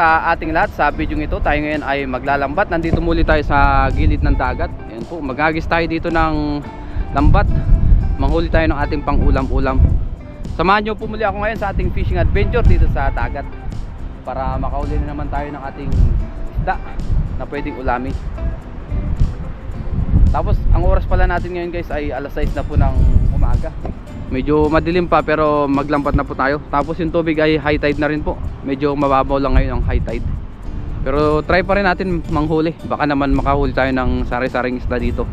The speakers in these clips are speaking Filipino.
Sa ating lahat sa video ito. Tayo ngayon ay maglalambat. Nandito muli tayo sa gilid ng dagat. Ayan po, magagis tayo dito ng lambat. Manghuli tayo ng ating pang-ulam-ulam. Samahan nyo po muli ako ngayon sa ating fishing adventure dito sa dagat. Para makauli na naman tayo ng ating isda na pwedeng ulami. Tapos ang oras pala natin ngayon guys ay alas 6 na po ng umaga. Medyo madilim pa pero maglambat na po tayo. Tapos yung tubig ay high tide na rin po. Medyo mababaw lang ngayon ang high tide. Pero try pa rin natin manghuli. Baka naman makahuli tayo ng sari-saring isda dito.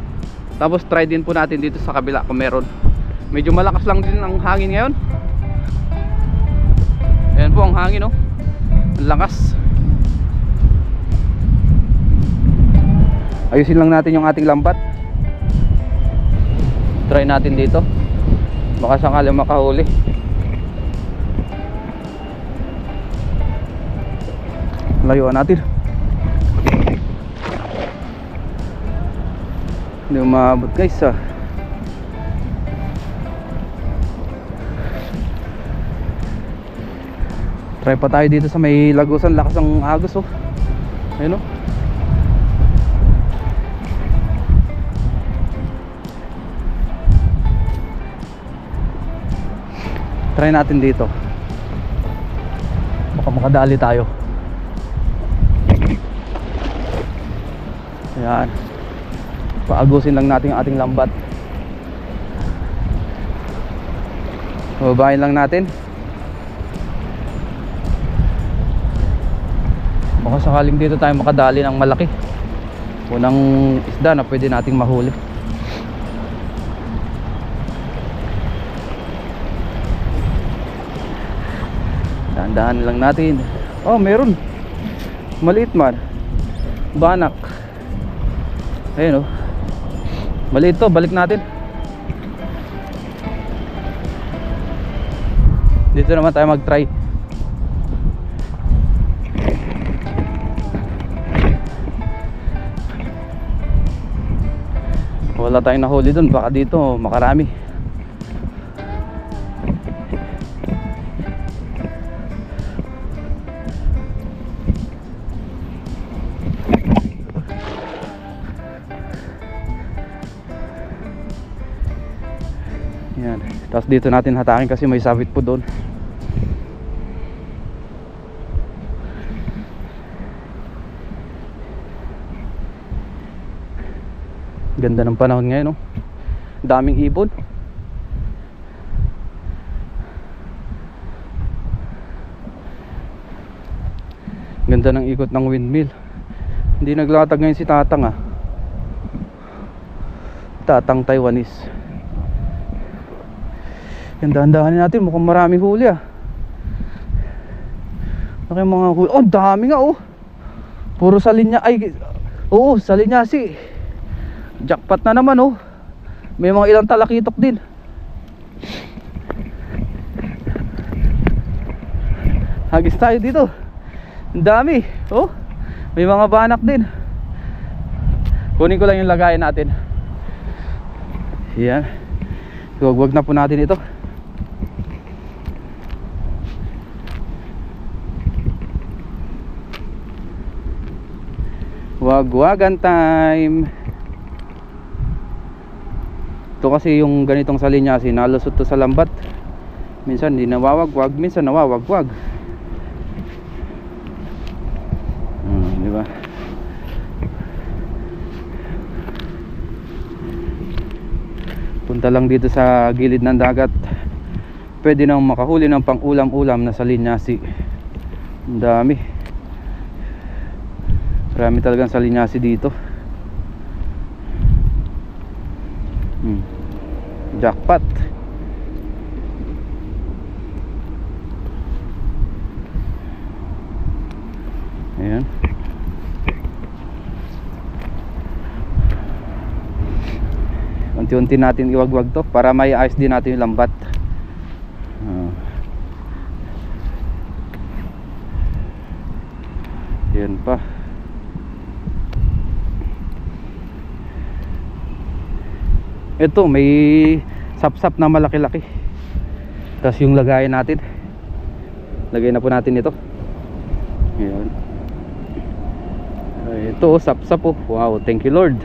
Tapos try din po natin dito sa kabila kung meron. Medyo malakas lang din ang hangin ngayon. Ayan po ang hangin oh. Ang lakas. Ayusin lang natin yung ating lambat. Try natin dito. Baka sakali makahuli. Layuan natin. Hindi umabot guys ah. Try pa tayo dito sa may lagusan lakas ng agos oh. Ayun oh. Try natin dito. Baka makadali tayo. Ayan. Paagusin lang natin yung ating lambat. Babayin lang natin. Baka sakaling dito tayo makadali ng malaki. Unang isda na pwede nating mahuli. Dahan-dahan lang natin. Oh, meron. Maliit man. Banak. Ayun oh. Maliit to, balik natin. Dito naman tayo mag-try. Wala tayong nahuli doon, baka dito makarami. Tapos dito natin hatakin kasi may sabit po doon. Ganda ng panahon ngayon, no? Daming ibon. Ganda ng ikot ng windmill. Hindi naglatag ngayon si Tatang ah. Tatang Taiwanese. Yan dahan-dahanin natin mukhang maraming huli ah. Laki mga huli. Oh, dami nga oh. Puro sa linya ay Oo, sa linyasi. Jackpot na naman oh. May mga ilang talakitok din. Hagis tayo dito. Ang dami. Oh. May mga banak din. Kunin ko lang yung lagayan natin. Yan. Huwag-wag na po natin ito. Wag-wagan time. Ito kasi yung ganitong salinyasi, nalusot to sa lambat. Minsan hindi nawawagwag, minsan nawawagwag. Hmm, di ba? Punta lang dito sa gilid ng dagat. Pwede nang makahuli ng pang-ulam-ulam na salinyasi. Ang dami. Marami talagang salinyasi dito. Hmm. Jackpot. Ayan. Unti-unti natin iwagwag to para may ayos din natin yung lambat. Ah. Yan pa. Ito may sapsap na malaki-laki. Tapos yung lagayan natin. Lagay na po natin ito. Ayan. Ay, ito, sap-sap po. Wow, thank you Lord.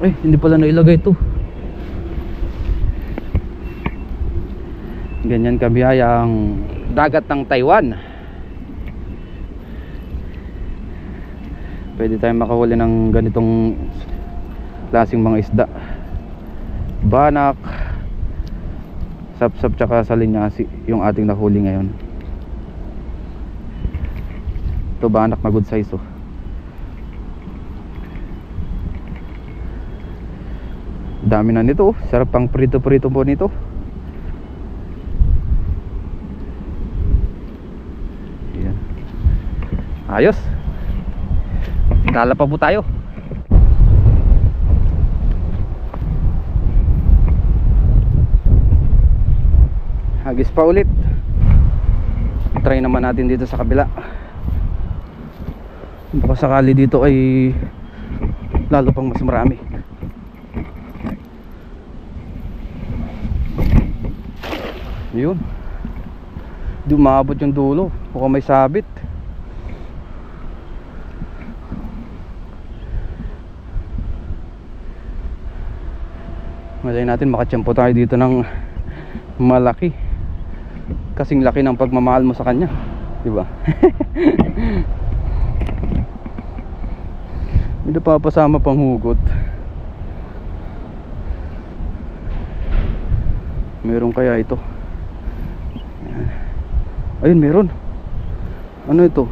Ay, hindi pala nailagay ito. Ganyan kabiyaya ang dagat ng Taiwan. Pwede tayong makahuli ng ganitong klaseng mga isda. Banak, sapsap tsaka salinyasi yung ating nahuli ngayon. Ito banak na good size oh. Dami na nito oh. Sarap pang prito-prito po nito. Ayan. Ayos. Dala pa po tayo. Hagis pa ulit. Try naman natin dito sa kabila. Baka sakali dito ay lalo pang mas marami. Yun. Di umabot yung dulo. Mukhang may sabit. Malay natin makatsyempo tayo dito ng malaki. Kasing laki ng pagmamahal mo sa kanya. Di ba? May napapasama pang hugot. Meron kaya ito? Ayun, meron. Ano ito?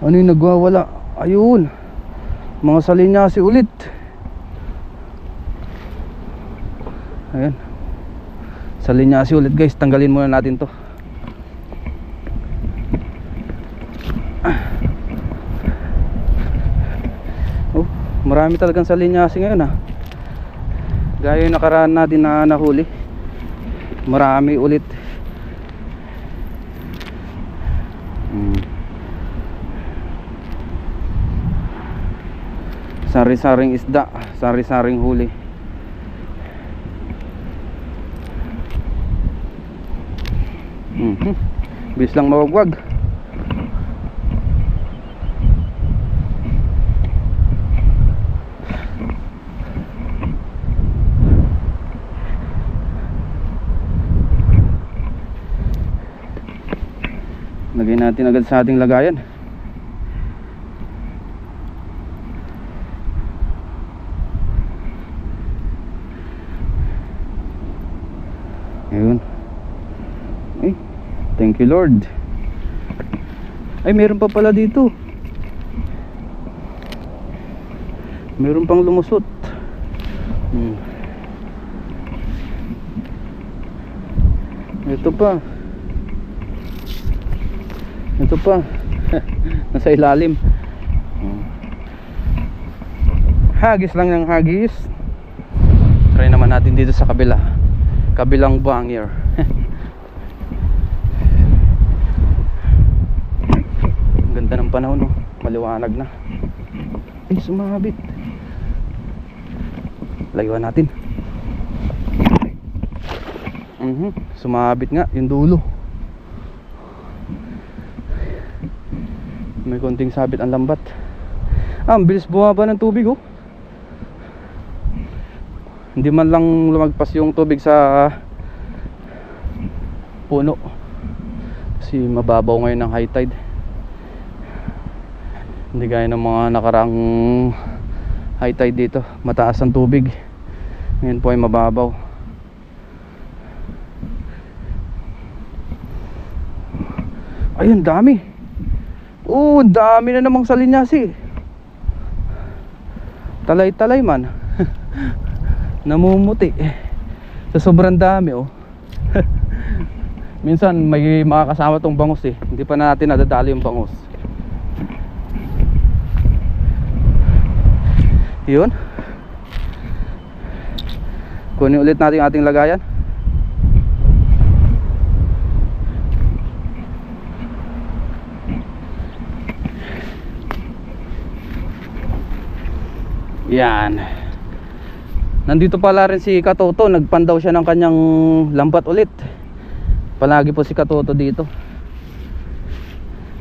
Ano yung nagwawala? Ayun. Mga salinyasi ulit. Ayan. Salinyasi ulit guys. Tanggalin muna natin to. Oh, marami talagang salinyasi ngayon ah. Gaya yung nakaraan natin na nahuli. Marami ulit. Mm. Sari-saring isda, sari-saring huli. Mhm. Bilis lang mawagwag. Lagay natin agad sa ating lagayan. Ayun. You Lord. Ay, meron pa pala dito. Meron pang lumusot. Hmm. Ito pa. Ito pa. Nasa ilalim. Hmm. Hagis lang ng hagis. Try naman natin dito sa kabila. Kabilang bangir. Ang Ganda panahon, no? Maliwanag na. Ay, sumabit. Layuan natin. Mhm, sumabit nga yung dulo. May konting sabit ang lambat. Ah, ang bilis bumaba ng tubig oh. Hindi man lang lumagpas yung tubig sa puno. Kasi mababaw ngayon ng high tide. Hindi gaya ng mga nakarang high tide dito. Mataas ang tubig. Ngayon po ay mababaw. Ayun, dami. Ang dami na namang salinyasi. Talay-talay man. Namumuti. Sa sobrang dami oh. Minsan may mga kasama tong bangus eh. Hindi pa natin nadadali yung bangus. Yun. Kunin ulit natin ating lagayan. Yan. Nandito pala rin si Katoto, nagpandaw siya ng kanyang lambat ulit. Palagi po si Katoto dito.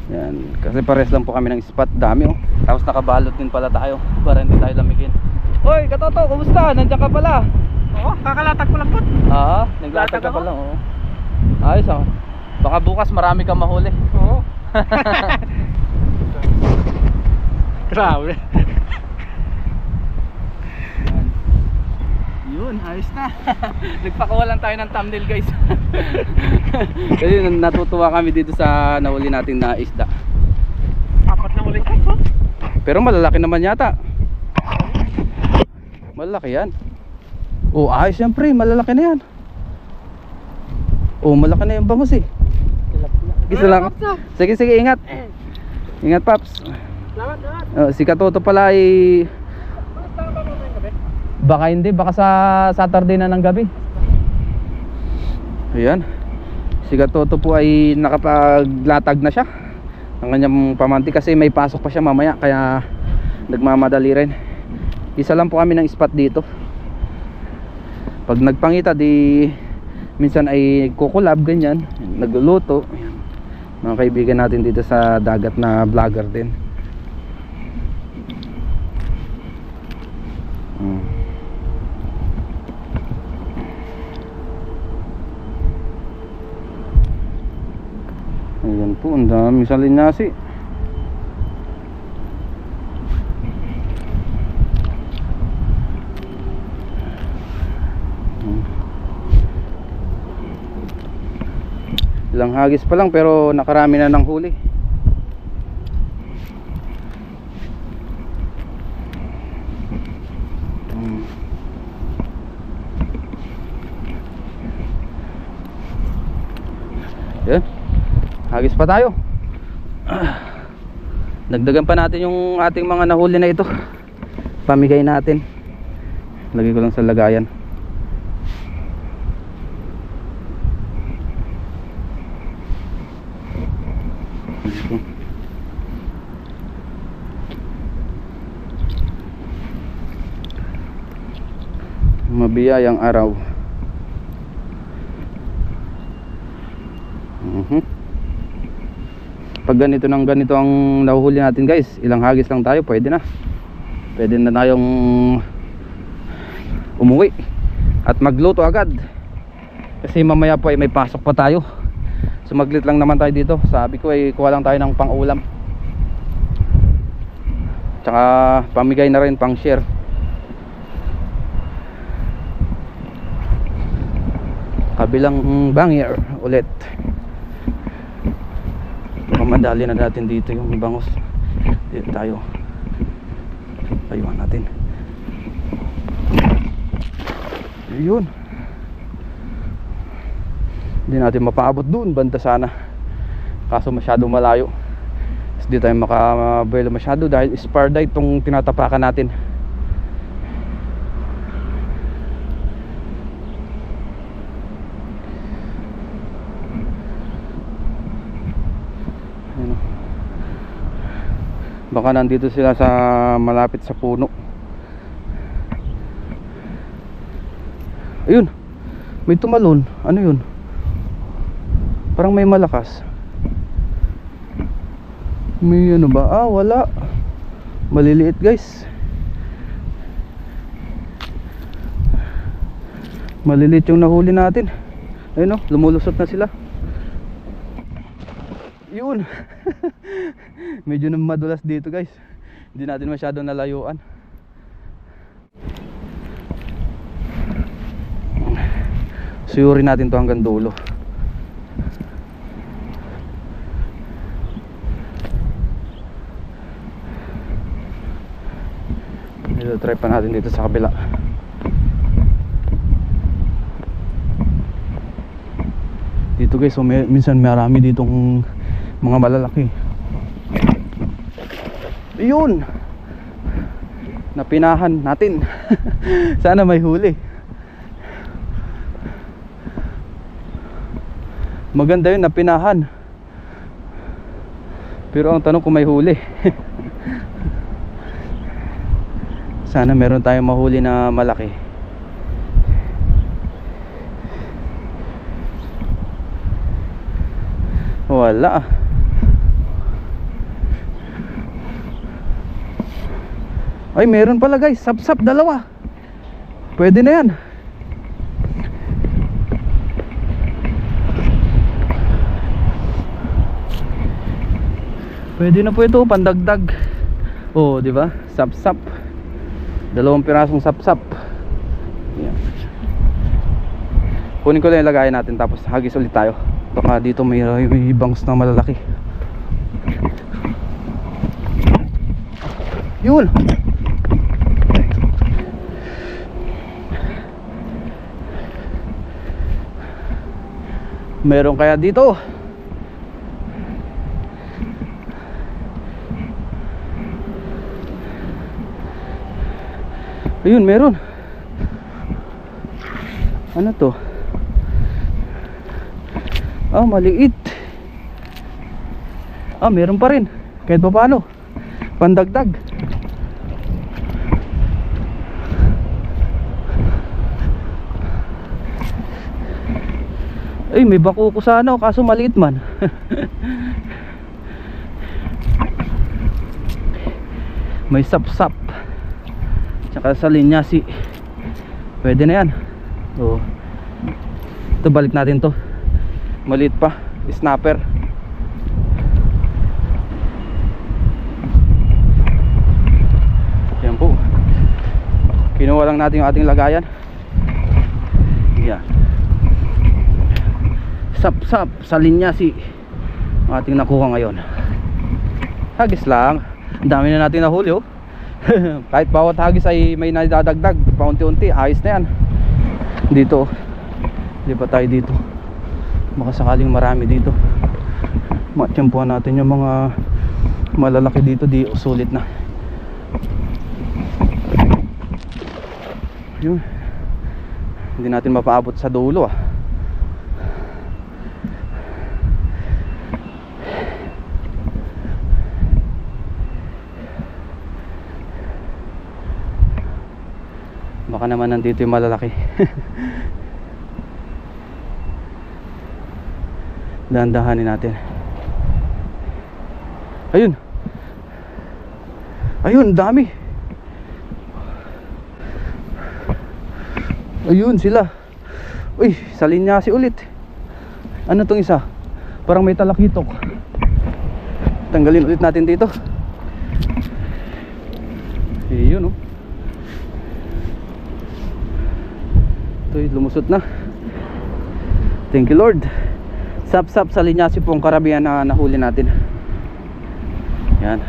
Yan, kasi pares lang po kami ng spot, dami oh. Tapos nakabalot din pala tayo para hindi tayo lamigin. Hoy, katoto, kumusta? Nandiyan ka pala. Oo, kakalatag ko lang po. Ah, naglatag ka pala oh. Ayos oh. Baka bukas marami kang mahuli. Oo. Grabe. Yun, ayos na. Nagpakawalan tayo ng thumbnail guys. Kasi natutuwa kami dito sa nahuli natin na isda. Apat na uling ko. Pero malalaki naman yata. Malalaki yan. Oh, ayos yan pre, malalaki na yan. Oh, malaki na yung bangus eh. Isa lang. Sige, sige, ingat. Ingat, Paps. Salamat, salamat. Oh, si Katoto pala ay gabi? Baka hindi, baka sa Saturday na ng gabi. Ayan. Si Katoto po ay nakapaglatag na siya ng kanyang pamanti kasi may pasok pa siya mamaya kaya nagmamadali rin. Isa lang po kami ng spot dito. Pag nagpangita di minsan ay kukulab ganyan, nagluluto. Mga kaibigan natin dito sa dagat na vlogger din. Hmm. Ayan po, ang dami salinyasi. Hmm. Ilang hagis pa lang pero nakarami na ng huli. Hmm. Yan. Hagis pa tayo. Dagdagan pa natin yung ating mga nahuli na ito. Pamigay natin. Lagay ko lang sa lagayan. Mabiyayang araw. Mhm. Pag ganito ng ganito ang nahuhuli natin guys, ilang hagis lang tayo, pwede na. Pwede na tayong umuwi at magluto agad. Kasi mamaya po ay may pasok pa tayo. Sumaglit lang naman tayo dito. Sabi ko ay kuha lang tayo ng pang-ulam. Tsaka pamigay na rin pang share. Kabilang bangir ulit. Baka madali na natin dito yung bangus. Dito tayo. Ayuhan natin. Yun. Hindi natin mapaabot dun. Banda sana. Kaso masyado malayo. Tapos di tayo makabuelo masyado dahil spardite itong tinatapakan natin. Ayun o. Baka nandito sila sa malapit sa puno. Ayun. May tumalon. Ano yun? Parang may malakas. May ano ba? Ah, wala. Maliliit guys. Maliliit yung nahuli natin. Ayun o, lumulusot na sila. Yun. Medyo na madulas dito guys. Hindi natin masyado nalayuan. Suyurin natin to hanggang dulo. Ito try pa natin dito sa kabila. Dito guys, so may, minsan marami ditong mga malalaki. Yun. Napinahan natin. Sana may huli. Maganda yun, napinahan. Pero ang tanong kung may huli. Sana meron tayong mahuli na malaki. Wala. Ay, meron pala guys. Sap-sap, dalawa. Pwede na yan. Pwede na po ito, pandagdag. Oh, di ba? Sap-sap. Dalawang pirasong sap-sap. Yan. Kunin ko lang yung lagayan natin tapos hagis ulit tayo. Baka dito may, may bangs na malalaki. Yun. Meron kaya dito? Ayun, meron. Ano to? Ah, maliit. Ah, meron pa rin. Kahit pa paano. Pandagdag. Ay, may bako ko sa ano, kaso maliit man. may sap-sap. Tsaka sa linyasi. Pwede na yan. Oo. Ito balik natin to. Maliit pa. Snapper. Yan po. Kinuha lang natin yung ating lagayan. Yan. Sap-sap sa linyasi. Ang ating nakuha ngayon. Hagis lang. Ang dami na natin nahuli oh. Kahit bawat hagis ay may nadadagdag paunti-unti, ayos na yan. Dito. pa tayo dito. Baka sakaling marami dito. Matiyempuhan natin yung mga malalaki dito, di sulit na. Yun. Hindi natin mapaabot sa dulo ah. Baka naman nandito yung malalaki. Dahan-dahanin natin. Ayun. Ayun, dami. Ayun sila. Uy, sa linyasi ulit. Ano tong isa? Parang may talakitok. Tanggalin ulit natin dito. Ayun oh. Ito'y lumusot na. Thank you Lord. Sap-sap sa linyasi po ang karamihan na nahuli natin. Yan.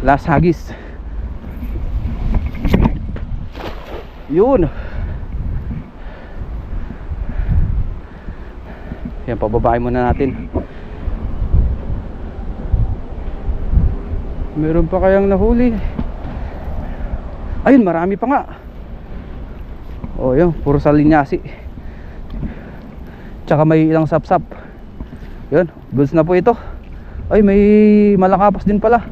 Last hagis. Yun. Yan, pababain muna natin. Meron pa kayang nahuli. Ayun, marami pa nga. Oh, yun, puro sa linyasi. Tsaka may ilang sapsap. Yun, goods na po ito. Ay, may malakapas din pala.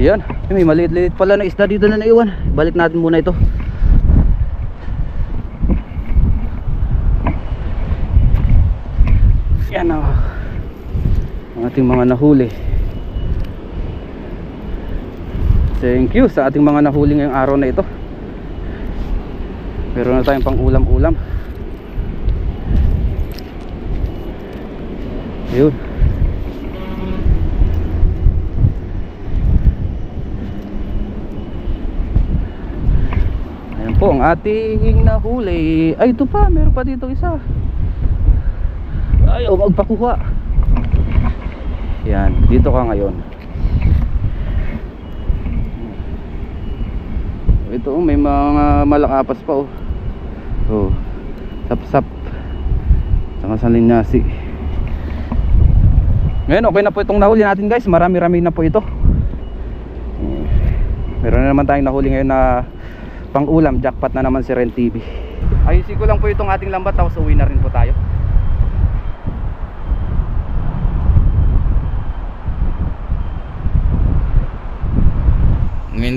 Yan, may maliit-liit pala na isda dito na naiwan. Balik natin muna ito. Yan o. Ang ating mga nahuli. Thank you sa ating mga nahuli ngayong araw na ito. Meron na tayong pang ulam-ulam. Yun. Ayan po ang ating nahuli. Ay, ito pa. Meron pa dito isa. Ayaw magpakuha. Yan, dito ka ngayon. Ito oh, may mga malakapas pa oh. Oh. Sap-sap. Saka sa linyasi. Ngayon okay na po itong nahuli natin guys. Marami-rami na po ito. Meron na naman tayong nahuli ngayon na pang ulam. Jackpot na naman si Ren TV. Ayusin ko lang po itong ating lambat tapos uwi na rin po tayo.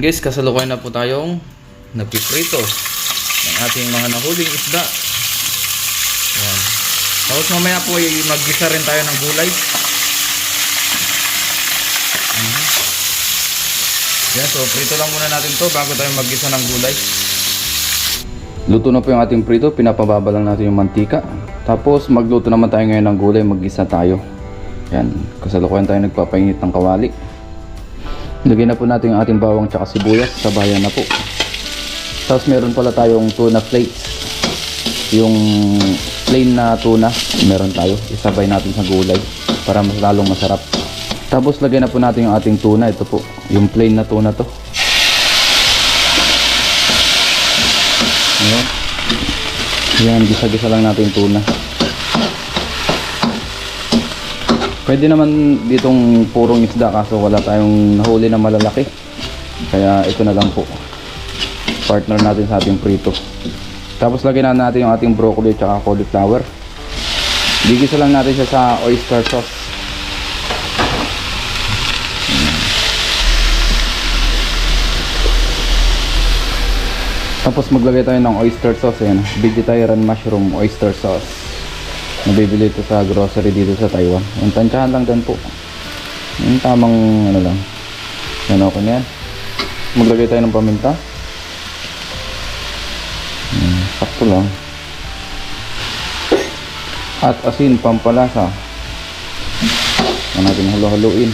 Guys, kasalukuyan na po tayong nagpiprito ng ating mga nahuling isda. Yan. Tapos mamaya po ay maggisa rin tayo ng gulay. Mhm. Yan, so prito lang muna natin to bago tayo maggisa ng gulay. Luto na po yung ating prito, pinapababa lang natin yung mantika. Tapos magluto naman tayo ngayon ng gulay, maggisa tayo. Yan, kasalukuyan tayo nagpapainit ng kawali. Lagyan na po natin yung ating bawang tsaka sibuyas, sabayan na po. Tapos meron pala tayong tuna flakes. Yung plain na tuna, meron tayo. Isabay natin sa gulay para mas lalong masarap. Tapos lagyan na po natin yung ating tuna. Ito po, yung plain na tuna to. Ayan. Ayan, gisa-gisa lang natin tuna. Pwede naman ditong purong isda kaso wala tayong nahuli na malalaki. Kaya ito na lang po. Partner natin sa ating prito. Tapos lagyan na natin yung ating broccoli at cauliflower. Gigisa lang natin siya sa oyster sauce. Tapos maglagay tayo ng oyster sauce. Ayan, vegetarian mushroom oyster sauce. Nabibili ito sa grocery dito sa Taiwan. Yung tansyahan lang dyan po. Yung tamang ano lang. Yan okay na yan. Maglagay tayo ng paminta. Hmm, sakto lang. At asin, pampalasa. Yan natin halo-haloin.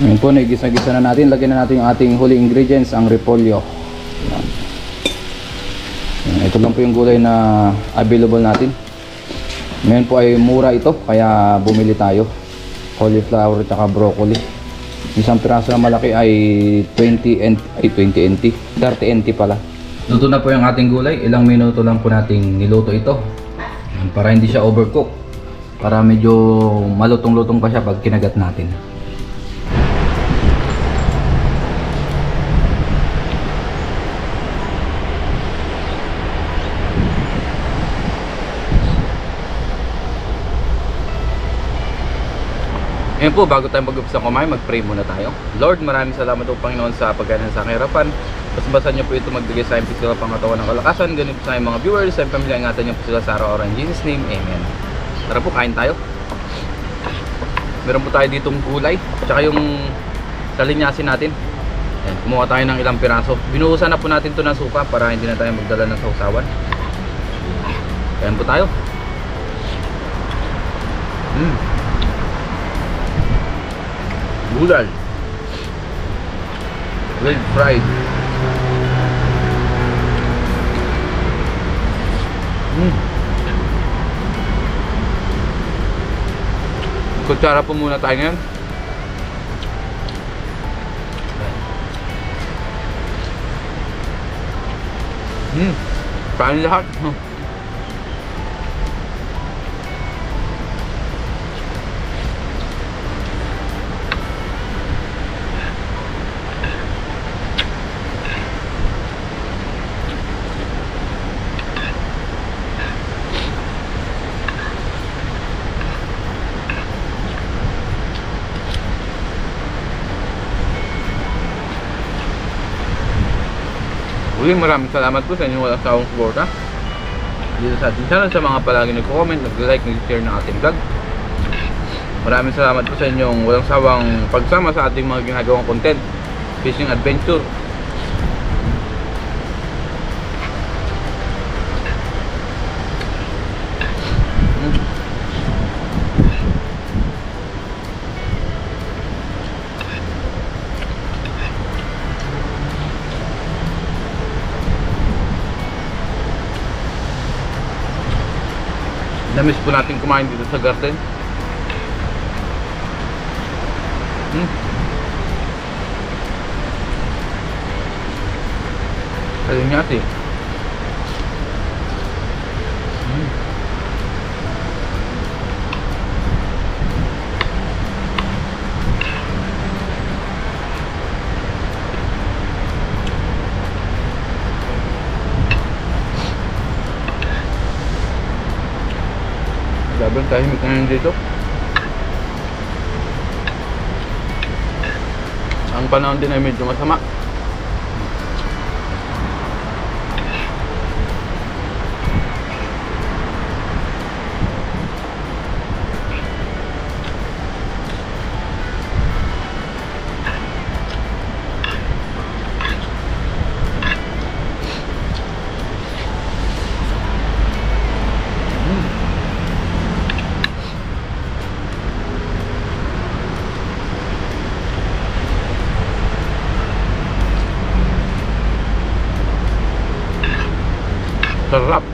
Ngayon po, nagisa-gisa na natin. Lagyan na natin yung ating huli ingredients, ang repolyo. Ito lang po yung gulay na available natin. Ngayon po ay mura ito, kaya bumili tayo. Cauliflower at broccoli. Isang piraso na malaki ay 20 NT, ay 20 NT, 30 NT pala. Luto na po yung ating gulay. Ilang minuto lang po nating niluto ito. Para hindi siya overcook. Para medyo malutong-lutong pa siya pag kinagat natin. Ngayon po, bago tayo mag-upisa kumain, mag-pray muna tayo. Lord, maraming salamat po Panginoon sa pagganan sa aking harapan. Basbasan niyo po ito magbigay sa aking physical pangatawan ng kalakasan. Ganun sa mga viewers, sa pamilya, ingatan niyo po sila sa araw-araw. In Jesus name, Amen. Tara po, kain tayo. Meron po tayo ditong gulay, tsaka yung salinyasin natin. Ayan, kumuha tayo ng ilang piraso. Binuhusan na po natin to ng suka para hindi na tayo magdala ng sausawan. Kain po tayo. Mm. Gulay. Well fried. Mm. Kutsara po muna tayo ngayon. Hmm. Kain lahat. Uli, maraming salamat po sa inyong walang sawang suporta. Dito sa ating channel, sa mga palagi nagko-comment, nag-like, nag-share ng ating vlog. Maraming salamat po sa inyong walang sawang pagsama sa ating mga ginagawang content. Fishing adventure. Namiss po natin kumain dito sa garden. Hmm. Ayun nga ate. Tahimik ngayon dito. Ang panahon din ay medyo masama. Master Rap.